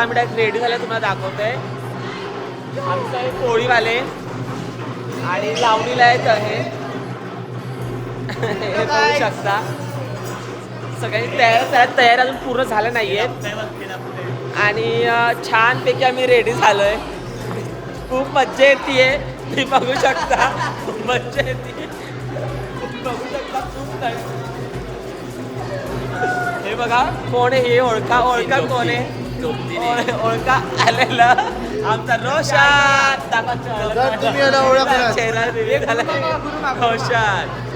आता आम्ही direct ready झाले तुम्हाला दाखवतोय. आमचं आहे पोळीवाले. आणि लावणीला आहेत हे. हे बघू शकता. सगळ्यांनी तयार तयार तयार अजून पूर्ण झाल्या नाहीयेत. आणि अं, छानपैकी आम्ही रेडी झालोय. खूप मज्जा येते तुम्ही बघू शकता. खूप मज्जा येते बघू शकता. खूप हे बघा कोण आहे हे? ओळखा ओळखा कोण आहे? ओळ- ओळखा आलेलं आमचा रोशन. दाखवा चेहरा. तुम्ही याला ओळखलं. चेहरा reveal झाला. रोशन.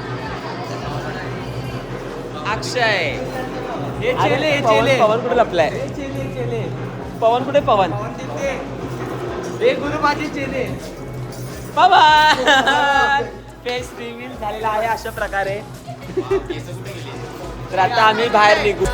अक्षय. हे चेले, हे पवन- चेले. पवन कुठे लपलाय? चेले चेले. पवन कुठे पवन? हे गुरु माझे चेले. पवन फेस रिव्हील झालेला आहे अशा प्रकारे. तर आता आम्ही बाहेर निघू.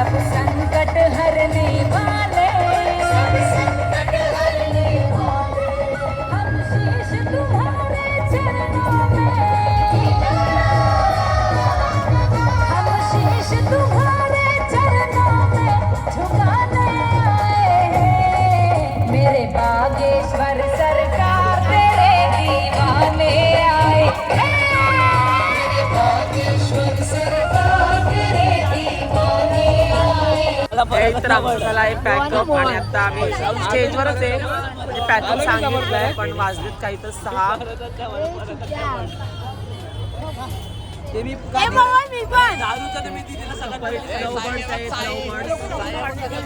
Tapos एक तर आमचा झाला आहे पॅकअप आणि आता आम्ही स्टेजवरच आहे. म्हणजे पॅकअप सांगितलंय पण वाजलेत काही तर सहा. ते मी.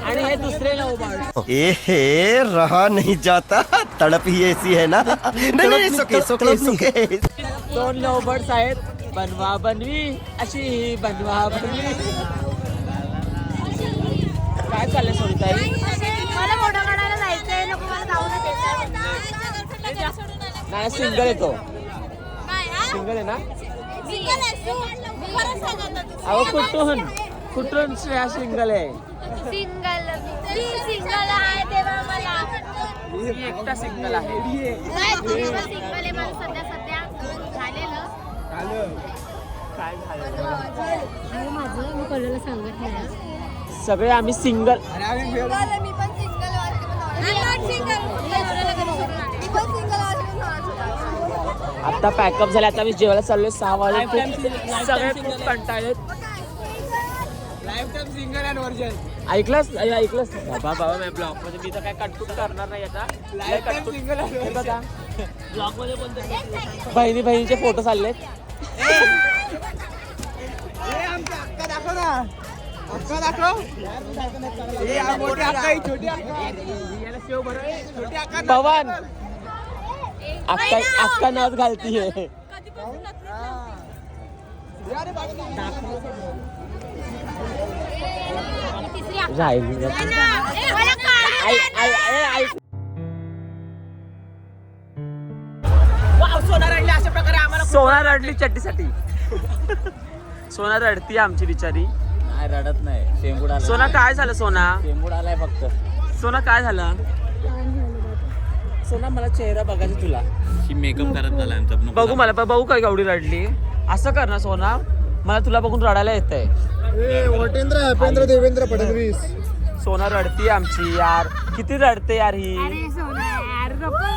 आणि हे दुसरे ए रहा नहीं जाता. तड़प ही ऐसी है ना. नहीं नहीं सुके सुके सुके. दोन लवबर्ड्स आहेत. बनवा बनवी अशी बनवा बनवी. काय चाललंय सोनिताई मला फोटो काढायला जायचंय नको मला जाऊ नाही सिंगल येतो. सिंगल आहे ना? अहो कुठून? कुठून श्रेया सिंगल आहे? सिंगल. सिंगल आहे तेव्हा मला. मी एकटा सिंगल आहे. सिंगल आहे मला सध्या सध्या. झालेलं. काय झालं? माझं मी कोणाला सांगत नाही. सगळे आम्ही सिंगल आणि आम्ही फिरलो. मी पण सिंगल आता पॅकअप झाले आता आम्ही जेवायला चाललोय सहा Lifetime खूप- सगळे खूप. ऐकलंस अरे ऐकलंस बाबा बाबा मी ब्लॉगमध्ये मी तर काय कटकुट करणार नाही आता. ब्लॉगमध्ये बहिणी बहिणीचे फोटो चाललेत दाखव ना. अक्का दाखव ए, आ, मोठी अक्का ही छोटी अक्का छोटी अक्का दाखव. पवन। अक्का अक्का नाच घालतीये या रे बाबा. राहिली आई आई आई आई सोना रडली चड्डीसाठी सोना रडती आमची बिचारी. नाही रडत नाही. शेंबूड आला सोना काय झालं सोना? शेंबूड आलाय फक्त. सोना काय झालं? सोना मला चेहरा बघायचा तुला. ही मेकअप करत झाला आमचा. बघू मला बघू काय एवढी रडली. असं कर ना सोना. मला तुला बघून रडायला येत आहे वटेंद्र हॅपेंद्र देवेंद्र फडणवीस. सोना रडती आमची यार. किती रडते यार ही. अरे सोना यार नको.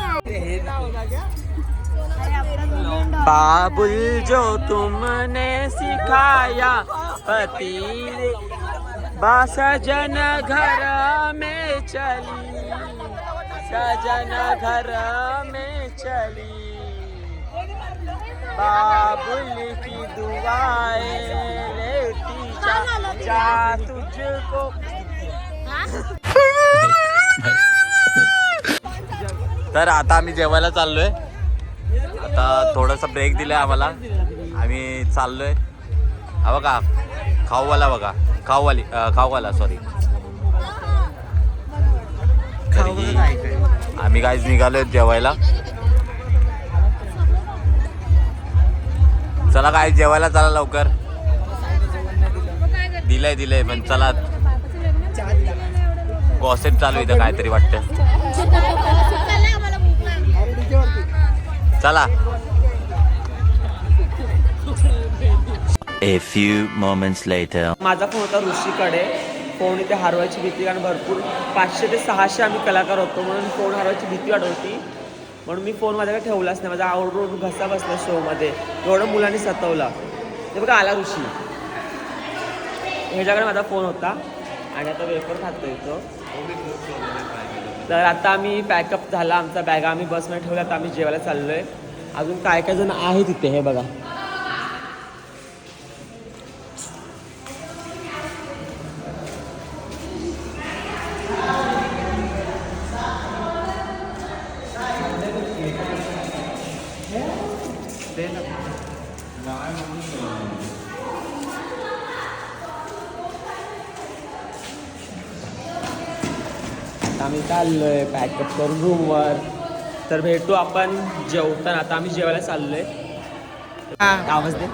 बाबुल जो तुमने सिखाया पति बा सजन घर में चली सजन घर में चली। बाबुल की दुआएं लेती जा जा तुझको। तर आता आम्ही जेवायला चाललोय. आता थोडासा ब्रेक दिलाय आम्हाला. आम्ही चाललोय. हा बघा खाऊवाला बघा. खाऊवाली खाऊवाला सॉरी आम्ही काहीच निघालोय जेवायला. चला काय जेवायला चला लवकर. दिलंय दिलंय पण चला. गॉसेप चालू इथं काहीतरी वाटतं चाललंय आम्हाला भूक लागली. चला. A few moments later. माझा फोन होता ऋषीकडे. फोन इथे हरवायची भीती कारण भरपूर पाचशे ते सहाशे आम्ही कलाकार होतो म्हणून फोन हरवायची भीती वाटत होती म्हणून मी फोन माझ्याकडे ठेवलाच नाही. माझा आवडून घसा बसला शोमध्ये एवढं मुलांनी सतवला. ते बघा आला ऋषी. ह्याच्याकडे माझा फोन होता. आणि आता वेफर खातो तो. तर आता आम्ही पॅकअप झाला. आमचा बॅगा आम्ही बसमध्ये ठेवला. आता आम्ही जेवायला चाललो आहे अजून काय काय जण आहे तिथे हे बघा. आम्ही चाललोय पॅकअप करून रूमवर तर भेटू आपण जेवताना. आता आम्ही जेवायला चाललोय. आवाज दे.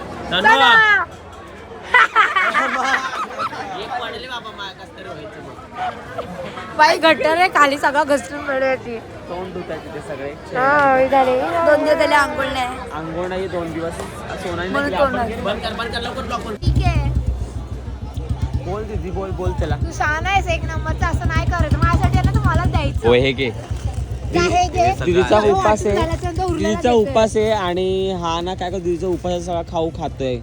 बाई गटर आहे. खाली सगळं घसरून पडली तोंड धुतात तिथे सगळे. दोन दिवस झाले आंघोळ नाही. आंघोळ नाही दोन दिवस. सोनाली म्हणून नाही तोंड आपण- आहे. बंद कर बंद कर लवकर block कर. ठीक आहे. बोल दीदी बोल बोल चला तू शहाणा आहेस. एक नंबरचा असं नाही करायचं माझ्यासाठी होय हे घे. दीदीचा हो, उपास आहे. दीदीचा. उपास आहे आणि हा ना काय का दीदीचा उपास सगळा खाऊ खातोय.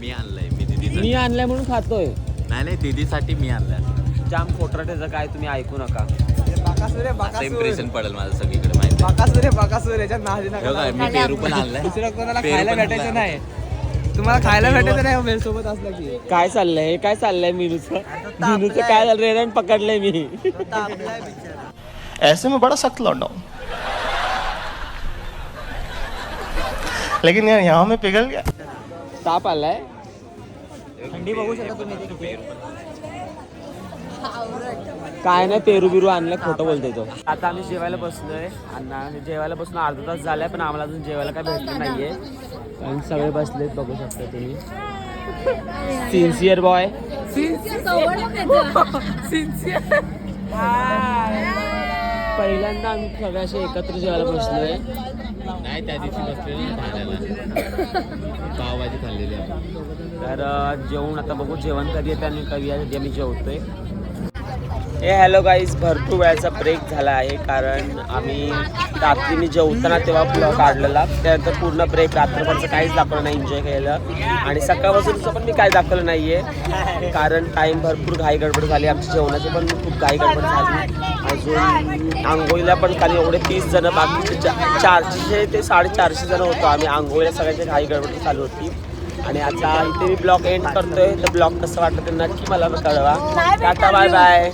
मी आणलंय मी दीदीचा मी आणलाय म्हणून खातोय. नाही नाही दीदीसाठी मी आणलाय. जाम खोटरा त्याचं काय तुम्ही ऐकू नका. इम्प्रेशन पडेल माझं सगळीकडे माहिती बाकासूर आहे बाकासूर. हे मी पेरू पण आणलाय. दुसरं कोणाला खायला भेटायचं. नाही. तुम्हाला खायला भेटायचं नाही वेळ सोबत असलं की. काय चाललंय? हे काय चाललंय मिनूचं? मिनूचं काय झालं? रेरण पकडलंय मी. ऐसे में बड़ा सख्त लौंडा हूं। लेकिन यार यहाँ में पिघल गया। ताप आलाय थंडी बघू शकता तुम्ही. काय नाही पेरू बिरू आणलं खोटं बोलतोय तो. आता आम्ही जेवायला बसलोय. अण्णा जेवायला बसून अर्धा तास झालाय पण आम्हाला अजून जेवायला काय भेटलं नाहीये. कारण सगळे बसलेत बघू शकता तुम्ही. सिन्सिअर बॉय पहिल्यांदा आम्ही सगळे असे एकत्र जेवायला बसलोय. नाही त्या दिवशी बसलेलो ठाण्याला पावभाजी खाल्लेली आपण तर जेवण आता बघू जेवण कधी येतं आणि कधी यासाठी आम्ही जेवतोय. हे हॅलो गाईज भरपूर वेळाचा ब्रेक झाला आहे कारण आम्ही रात्रीने जेवताना तेव्हा ब्लॉग काढलेला. त्यानंतर पूर्ण ब्रेक रात्रभरचं काहीच दाखवलं नाही एन्जॉय केलेलं. आणि सकाळपासूनचं पण मी काही दाखवलं नाही आहे कारण टाईम भरपूर घाई गडबड झाली आमच्या जेवणाची पण खूप घाई गडबड झाली. अजून आंघोळीला पण खाली एवढे तीस जण बाकीचे चा- चारशे ते साडेचारशे जणं होतो आम्ही. आंघोळीला सगळ्यांची घाई गडबड चालू होती. आणि आता इथे मी ब्लॉग एंड करतोय. तर ब्लॉग कसं वाटतं ते नक्की मला कळवा. Tata bye bye